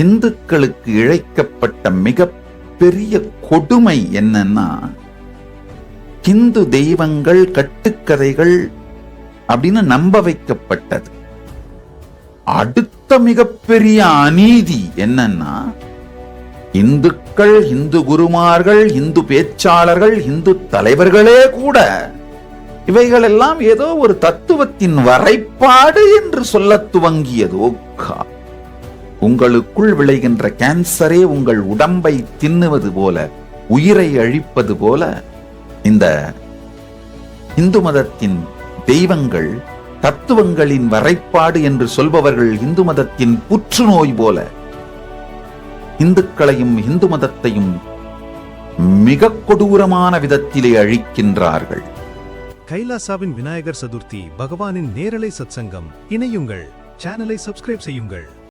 இந்துக்களுக்கு இழைக்கப்பட்ட மிக பெரிய கொடுமை என்னன்னா இந்து தெய்வங்கள் கட்டுக்கதைகள் அப்படின்னு நம்ப வைக்கப்பட்டது அடுத்த மிகப்பெரிய அநீதி என்னன்னா இந்துக்கள் இந்து குருமார்கள் இந்து பேச்சாளர்கள் இந்து தலைவர்களே கூட இவைகளெல்லாம் ஏதோ ஒரு தத்துவத்தின் வரைப்பாடு என்று சொல்ல துவங்கியதோ கா. உங்களுக்குள் விளைகின்ற கேன்சரே உங்கள் உடம்பை தின்னுவது போல உயிரை அழிப்பது போல இந்த இந்து மதத்தின் தெய்வங்கள் தத்துவங்களின் வரைப்பாடு என்று சொல்பவர்கள் இந்து மதத்தின் புற்றுநோய் போல இந்துக்களையும் இந்து மதத்தையும் மிக கொடூரமான விதத்திலே அழிக்கின்றார்கள். கைலாசாவின் விநாயகர் சதுர்த்தி பகவானின் நேரலை சத்சங்கம். இணையுங்கள். சேனலை சப்ஸ்கிரைப் செய்யுங்கள்.